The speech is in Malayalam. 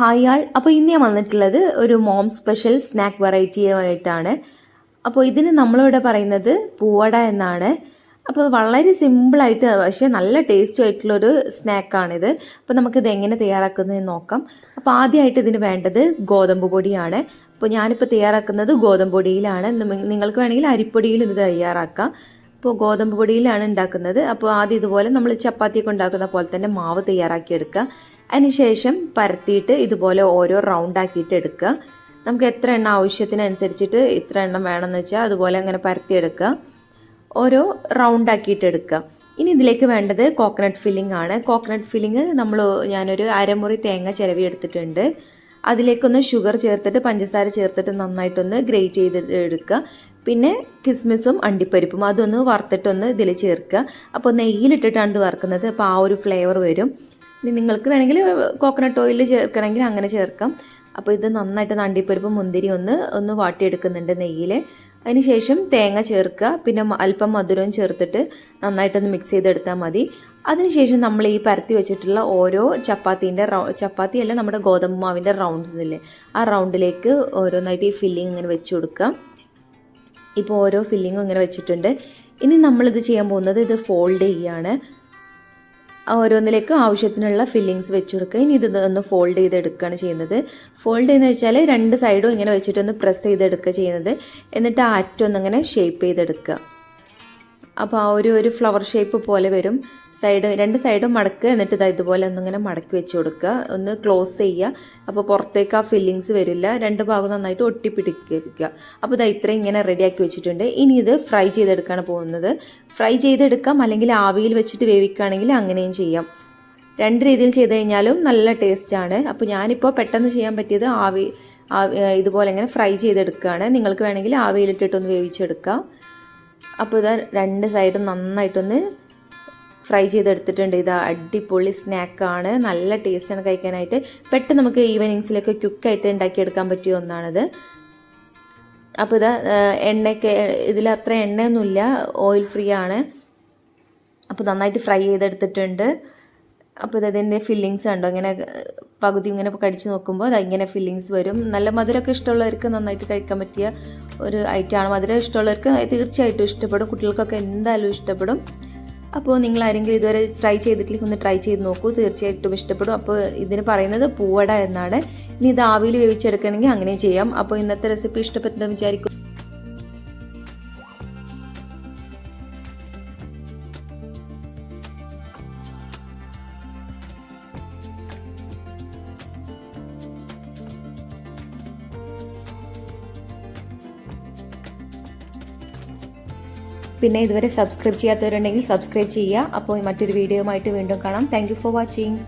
ഹായ് ആൾ അപ്പോൾ ഇന്ന് ഞാൻ വന്നിട്ടുള്ളത് ഒരു മോം സ്പെഷ്യൽ സ്നാക്ക് വെറൈറ്റി ആയിട്ടാണ്. അപ്പോൾ ഇതിന് നമ്മളിവിടെ പറയുന്നത് പൂവട എന്നാണ്. അപ്പോൾ വളരെ സിമ്പിളായിട്ട് പക്ഷേ നല്ല ടേസ്റ്റും ആയിട്ടുള്ളൊരു സ്നാക്കാണിത് അപ്പോൾ നമുക്കിത് എങ്ങനെ തയ്യാറാക്കുന്നതെന്ന് നോക്കാം. അപ്പോൾ ആദ്യമായിട്ട് ഇതിന് വേണ്ടത് ഗോതമ്പ് പൊടിയാണ്. അപ്പോൾ ഞാനിപ്പോൾ തയ്യാറാക്കുന്നത് ഗോതമ്പ് പൊടിയിലാണ്. നിങ്ങ- നിങ്ങൾക്ക് വേണമെങ്കിൽ അരിപ്പൊടിയിൽ ഇത് തയ്യാറാക്കാം. അപ്പോൾ ഗോതമ്പ് പൊടിയിലാണ് ഉണ്ടാക്കുന്നത്. അപ്പോൾ ആദ്യം ഇതുപോലെ നമ്മൾ ചപ്പാത്തിയൊക്കെ ഉണ്ടാക്കുന്ന പോലെ തന്നെ മാവ് തയ്യാറാക്കി എടുക്കുക അതിനുശേഷം പരത്തിയിട്ട് ഇതുപോലെ ഓരോ റൗണ്ട് ആക്കിയിട്ട് എടുക്കുക. നമുക്ക് എത്ര എണ്ണ ആവശ്യത്തിനനുസരിച്ചിട്ട് ഇത്ര എണ്ണം വേണമെന്ന് വെച്ചാൽ അതുപോലെ അങ്ങനെ പരത്തിയെടുക്കുക. ഓരോ റൗണ്ട് ആക്കിയിട്ട് എടുക്കുക. ഇനി ഇതിലേക്ക് വേണ്ടത് കോക്കനട്ട് ഫില്ലിംഗ് ആണ്. കോക്കനട്ട് ഫില്ലിംഗ് നമ്മൾ ഞാനൊരു അരമുറി തേങ്ങ ചിരവി എടുത്തിട്ടുണ്ട് അതിലേക്കൊന്ന് ഷുഗർ ചേർത്തിട്ട് പഞ്ചസാര ചേർത്തിട്ട് നന്നായിട്ടൊന്ന് ഗ്രേറ്റ് ചെയ്ത് എടുക്കുക. പിന്നെ കിസ്മിസും അണ്ടിപ്പരിപ്പും അതൊന്ന് വറുത്തിട്ടൊന്ന് ഇതിൽ ചേർക്കുക. അപ്പോൾ നെയ്യിലിട്ടിട്ടാണ് ഇത് വറുക്കുന്നത്. അപ്പോൾ ആ ഒരു ഫ്ലേവർ വരും. ഇനി നിങ്ങൾക്ക് വേണമെങ്കിൽ കോക്കനട്ട് ഓയിൽ ചേർക്കണമെങ്കിൽ അങ്ങനെ ചേർക്കാം. അപ്പോൾ ഇത് നന്നായിട്ട് അണ്ടിപ്പരിപ്പും മുന്തിരി ഒന്ന് ഒന്ന് വാട്ടിയെടുക്കുന്നുണ്ട് നെയ്യിൽ അതിനുശേഷം തേങ്ങ ചേർക്കുക. പിന്നെ അല്പം മധുരവും ചേർത്തിട്ട് നന്നായിട്ടൊന്ന് മിക്സ് ചെയ്തെടുത്താൽ മതി. അതിനുശേഷം നമ്മൾ ഈ പരത്തി വെച്ചിട്ടുള്ള ഓരോ ചപ്പാത്തീന്റെ റൗ ചപ്പാത്തി അല്ല നമ്മുടെ ഗോതമ്പ് മാവിന്റെ റൗണ്ട്സ് ഇല്ലേ? ആ റൗണ്ടിലേക്ക് ഓരോന്നായിട്ട് ഈ ഫില്ലിങ് ഇങ്ങനെ വെച്ച് കൊടുക്കുക. ഇപ്പോൾ ഓരോ ഫില്ലിങ്ങും ഇങ്ങനെ വെച്ചിട്ടുണ്ട്. ഇനി നമ്മളിത് ചെയ്യാൻ പോകുന്നത് ഇത് ഫോൾഡ് ചെയ്യുകയാണ് ഓരോന്നിലേക്കും ആവശ്യത്തിനുള്ള ഫില്ലിങ്സ് വെച്ച് കൊടുക്കുക ഇനി ഇത് ഒന്ന് ഫോൾഡ് ചെയ്തെടുക്കുകയാണ് ചെയ്യുന്നത്. ഫോൾഡ് ചെയ്യുന്ന വെച്ചാൽ രണ്ട് സൈഡും ഇങ്ങനെ വെച്ചിട്ടൊന്ന് പ്രസ് ചെയ്തെടുക്കുക ചെയ്യുന്നത്. എന്നിട്ട് ആ അറ്റൊന്നിങ്ങനെ ഷേപ്പ് ചെയ്തെടുക്കുക. അപ്പോൾ ആ ഒരു ഒരു ഫ്ലവർ ഷേപ്പ് പോലെ വരും. സൈഡ് രണ്ട് സൈഡും മടക്കുക എന്നിട്ട് ഇതാ ഇതുപോലെ ഒന്നിങ്ങനെ മടക്കി വെച്ച് കൊടുക്കുക. ഒന്ന് ക്ലോസ് ചെയ്യുക. അപ്പോൾ പുറത്തേക്ക് ആ ഫില്ലിങ്സ് വരില്ല. രണ്ട് ഭാഗം നന്നായിട്ട് ഒട്ടിപ്പിടിക്കുക. അപ്പോൾ ഇതാ ഇത്രയും ഇങ്ങനെ റെഡിയാക്കി വെച്ചിട്ടുണ്ട്. ഇനി ഇത് ഫ്രൈ ചെയ്തെടുക്കാണ് പോകുന്നത്. ഫ്രൈ ചെയ്തെടുക്കാം. അല്ലെങ്കിൽ ആവിയിൽ വെച്ചിട്ട് വേവിക്കുകയാണെങ്കിൽ അങ്ങനെയും ചെയ്യാം. രണ്ട് രീതിയിൽ ചെയ്ത് കഴിഞ്ഞാലും നല്ല ടേസ്റ്റാണ് അപ്പോൾ ഞാനിപ്പോൾ പെട്ടെന്ന് ചെയ്യാൻ പറ്റിയത് ആവി ഇതുപോലെ ഇങ്ങനെ ഫ്രൈ ചെയ്തെടുക്കുകയാണ്. നിങ്ങൾക്ക് വേണമെങ്കിൽ ആവിയിലിട്ടിട്ടൊന്ന് വേവിച്ചെടുക്കാം. അപ്പോൾ ഇതാ രണ്ട് സൈഡും നന്നായിട്ടൊന്ന് ഫ്രൈ ചെയ്തെടുത്തിട്ടുണ്ട്. ഇത് അടിപൊളി സ്നാക്കാണ് നല്ല ടേസ്റ്റാണ് കഴിക്കാനായിട്ട്. പെട്ടെന്ന് നമുക്ക് ഈവനിങ്സിലൊക്കെ ക്യുക്കായിട്ട് ഉണ്ടാക്കിയെടുക്കാൻ പറ്റിയ ഒന്നാണിത്. അപ്പോൾ ഇതാ എണ്ണയൊക്കെ ഇതിൽ അത്ര എണ്ണയൊന്നുമില്ല. ഓയിൽ ഫ്രീ ആണ്. അപ്പോൾ നന്നായിട്ട് ഫ്രൈ ചെയ്തെടുത്തിട്ടുണ്ട്. അപ്പോൾ ഇത് അതിന്റെ ഫില്ലിങ്സ് ഉണ്ടോ ഇങ്ങനെ പകുതി ഇങ്ങനെ കടിച്ചു നോക്കുമ്പോൾ അത് ഇങ്ങനെ ഫില്ലിങ്സ് വരും. നല്ല മധുരമൊക്കെ ഇഷ്ടമുള്ളവർക്ക് നന്നായിട്ട് കഴിക്കാൻ പറ്റിയ ഒരു ഐറ്റമാണ് മധുരം ഇഷ്ടമുള്ളവർക്ക് തീർച്ചയായിട്ടും ഇഷ്ടപ്പെടും. കുട്ടികൾക്കൊക്കെ എന്തായാലും ഇഷ്ടപ്പെടും. അപ്പോൾ നിങ്ങൾ ആരെങ്കിലും ഇതുവരെ ട്രൈ ചെയ്തിട്ടില്ലെങ്കിൽ ഒന്ന് ട്രൈ ചെയ്ത് നോക്കൂ. തീർച്ചയായിട്ടും ഇഷ്ടപ്പെടും. അപ്പോൾ ഇതിന് പറയുന്നത് പൂവട എന്നാണ്. ഇനി ഇത് ആവിയിൽ വേവിച്ചെടുക്കണമെങ്കിൽ അങ്ങനെ ചെയ്യാം. അപ്പോൾ ഇന്നത്തെ റെസിപ്പി ഇഷ്ടപ്പെട്ടെന്ന് വിചാരിക്കും പിന്നെ ഇതുവരെ സബ്സ്ക്രൈബ് ചെയ്യാത്തവരുണ്ടെങ്കിൽ സബ്സ്ക്രൈബ് ചെയ്യുക. അപ്പോൾ മറ്റൊരു വീഡിയോയുമായിട്ട് വീണ്ടും കാണാം. Thank for watching